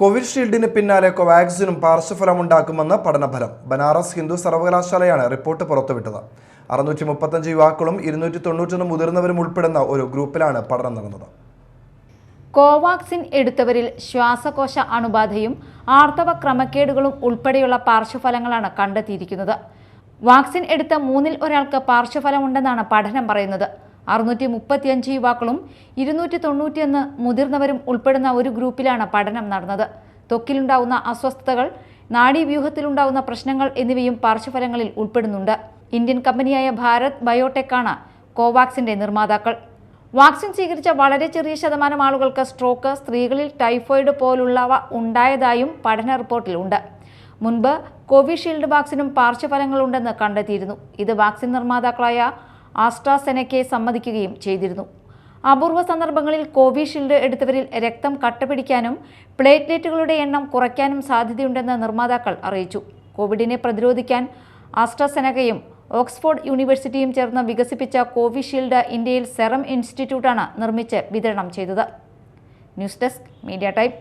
കോവിഷീൽഡിന് പിന്നാലെ കോവാക്സിനും പാർശ്വഫലമുണ്ടാക്കുമെന്ന് പഠനഫലം. ബനാറസ് ഹിന്ദു സർവകലാശാലയാണ് റിപ്പോർട്ട് പുറത്തുവിട്ടത്. അറുന്നൂറ്റി മുപ്പത്തഞ്ച് യുവാക്കളും ഇരുന്നൂറ്റി തൊണ്ണൂറ്റൊന്ന് മുതിർന്നവരും ഉൾപ്പെടുന്ന ഒരു ഗ്രൂപ്പിലാണ് പഠനം നടന്നത്. കോവാക്സിൻ എടുത്തവരിൽ ശ്വാസകോശ അണുബാധയും ആർത്തവ ക്രമക്കേടുകളും ഉൾപ്പെടെയുള്ള പാർശ്വഫലങ്ങളാണ് കണ്ടെത്തിയിരിക്കുന്നത്. വാക്സിൻ എടുത്ത മൂന്നിൽ ഒരാൾക്ക് പാർശ്വഫലമുണ്ടെന്നാണ് പഠനം പറയുന്നത്. അറുന്നൂറ്റി മുപ്പത്തിയഞ്ച് യുവാക്കളും ഇരുന്നൂറ്റി തൊണ്ണൂറ്റിയൊന്ന് മുതിർന്നവരും ഉൾപ്പെടുന്ന ഒരു ഗ്രൂപ്പിലാണ് പഠനം നടന്നത്. ത്വക്കിലുണ്ടാവുന്ന അസ്വസ്ഥതകൾ നാഡീവ്യൂഹത്തിലുണ്ടാവുന്ന പ്രശ്നങ്ങൾ എന്നിവയും പാർശ്വഫലങ്ങളിൽ ഉൾപ്പെടുന്നുണ്ട്. ഇന്ത്യൻ കമ്പനിയായ ഭാരത് ബയോടെക്കാണ് കോവാക്സിന്റെ നിർമ്മാതാക്കൾ. വാക്സിൻ സ്വീകരിച്ച വളരെ ചെറിയ ശതമാനം ആളുകൾക്ക് സ്ട്രോക്ക് സ്ത്രീകളിൽ ടൈഫോയിഡ് പോലുള്ളവ ഉണ്ടായതായും പഠന റിപ്പോർട്ടിലുണ്ട്. മുൻപ് കോവിഷീൽഡ് വാക്സിനും പാർശ്വഫലങ്ങളുണ്ടെന്ന് കണ്ടെത്തിയിരുന്നു. ഇത് വാക്സിൻ നിർമ്മാതാക്കളായ ആസ്ട്രാസെനക്കെ സമ്മതിക്കുകയും ചെയ്തിരുന്നു. അപൂർവ സന്ദർഭങ്ങളിൽ കോവിഷീൽഡ് എടുത്തവരിൽ രക്തം കട്ടപിടിക്കാനും പ്ലേറ്റ്ലെറ്റുകളുടെ എണ്ണം കുറയ്ക്കാനും സാധ്യതയുണ്ടെന്ന് നിർമ്മാതാക്കൾ അറിയിച്ചു. കോവിഡിനെ പ്രതിരോധിക്കാൻ ആസ്ട്രാസെനകയും ഓക്സ്ഫോർഡ് യൂണിവേഴ്സിറ്റിയും ചേർന്ന് വികസിപ്പിച്ച കോവിഷീൽഡ് ഇന്ത്യയിൽ സെറം ഇൻസ്റ്റിറ്റ്യൂട്ടാണ് നിർമ്മിച്ച് വിതരണം ചെയ്തത്. News desk media type